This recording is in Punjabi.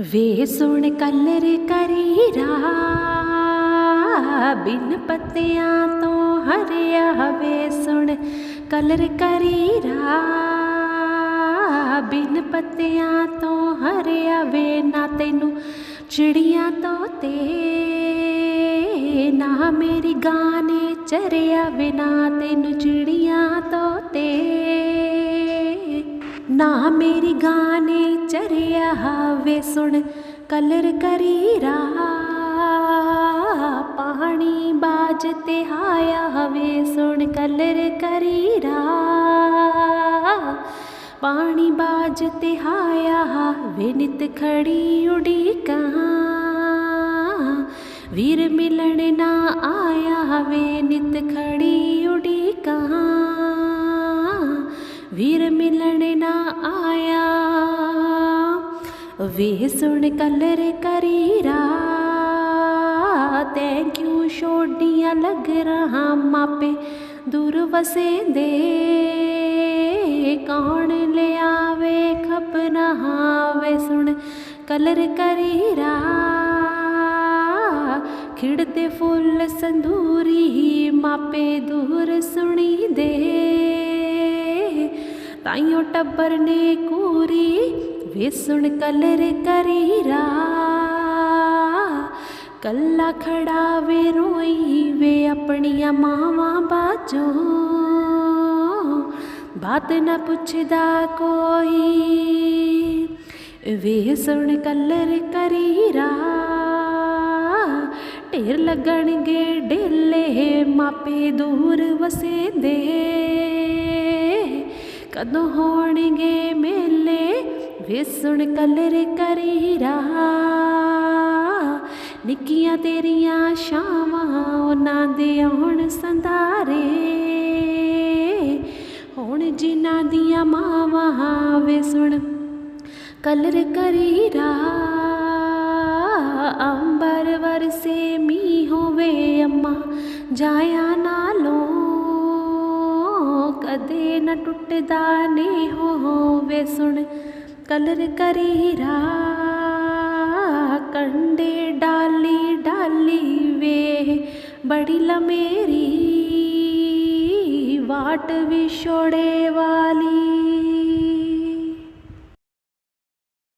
ਵੇ ਸੁਣ ਕਲਰ ਕਰੀਰਾ ਬਿਨ ਪੱਤਿਆਂ ਤੋਂ ਹਰਿਆ ਵੇ ਸੁਣ ਕਲਰ ਕਰੀਰਾ ਬਿਨ ਪੱਤਿਆਂ ਤੋਂ ਹਰਿਆ ਵੇ ਨਾ ਤੈਨੂੰ ਚਿੜੀਆਂ ਤੋਂ ਤੇ, ਨਾ ਮੇਰੀ ਗਾਨੇ ਚਰਿਆ ਵੇ ਨਾ ਤੈਨੂੰ ਚਿੜੀਆਂ ਤੋਂ ਤੇ। ਨਾ ਮੇਰੀ ਗਾਣੇ ਚਰਿਆ ਵੇ ਸੁਣ, ਕਲਰ ਕਰੀਰਾ ਪਾਣੀ ਬਾਜ ਤੇ ਆਇਆ ਹਵੇ ਸੁਣ, ਕਲਰ ਕਰੀਰਾ ਪਾਣੀ ਬਾਜ ਤੇ ਆਇਆ ਵੇ ਨਿਤ ਖੜੀ ਉਡੀਕਾਂ ਵੀਰ ਮਿਲਣ ਨਾ ਆਇਆ ਹਵੇ। ਵੀਰ ਮਿਲਣ ਨਾ ਆਇਆ। ਵੇ ਸੁਣ ਕਲਰ ਕਰੀਰਾ ਥੈਂਕ ਯੂ ਛੋਡੀਆਂ ਲੱਗ ਰਹਾ ਮਾਪੇ। ਦੂਰ ਵਸੇ ਦੇ ਕੌਣ ਲਿਆਵੇ ਖਪਨਾ? ਵੇ ਸੁਣ ਕਲਰ ਕਰੀਰਾ ਖਿੜਦੇ ਫੁੱਲ ਸੰਦੂਰੀ ਮਾਪੇ ਦੂਰ ਸੁਣੀ ਦੇ ਤਾਈਓ ਟੱਬਰ ਨੇ ਕੂਰੀ ਵੇ ਸੁਣ ਕਲਰ ਕਰੀਰਾ। ਕੱਲਾ ਖੜਾ ਵੇ ਰੋਈ ਵੇ ਆਪਣੀਆਂ ਮਾਵਾਂ ਬਾਝੋਂ। ਬਾਤ ਨਾ ਪੁੱਛਦਾ ਕੋਈ ਵੇ ਸੁਣ ਕਲਰ ਕਰੀਰਾ। ਢੇਰ ਲੱਗਣਗੇ ਢੇਲੇ ਮਾਪੇ ਦੂਰ ਵਸੇ ਦੇ ਕਦੋਂ ਹੋਣਗੇ ਮੇਲੇ? ਵੇ ਸੁਣ ਕਲਰ ਕਰੀਰਾ ਨਿੱਕੀਆਂ ਤੇਰੀਆਂ ਸ਼ਾਵਾਂ ਉਹਨਾਂ ਦੇ ਆਉਣ ਸੰਧਾਰੇ। ਹੁਣ ਜਿਨ੍ਹਾਂ ਦੀਆਂ ਮਾਵਾਂ ਵੇ ਸੁਣ ਕਲਰ ਕਰੀਰਾ ਅੰਬਰ ਵਰਸੇ ਮੀ ਹੋਵੇ ਅੰਮਾ, ਜਾਇਆ ਨਾਲੋਂ ਕਦੇ ਨਾ ਟੁੱਟਦਾ ਨੇ ਹੋਵੇ ਸੁਣ। ਕਲਰ ਕਰੀਰਾ ਕੰਡੇ ਡਾਲੀ ਡਾਲੀ ਵੇ ਬੜੀ ਲਮੇਰੀ ਵਾਟ ਵਿਛੋੜੇ ਵਾਲੀ।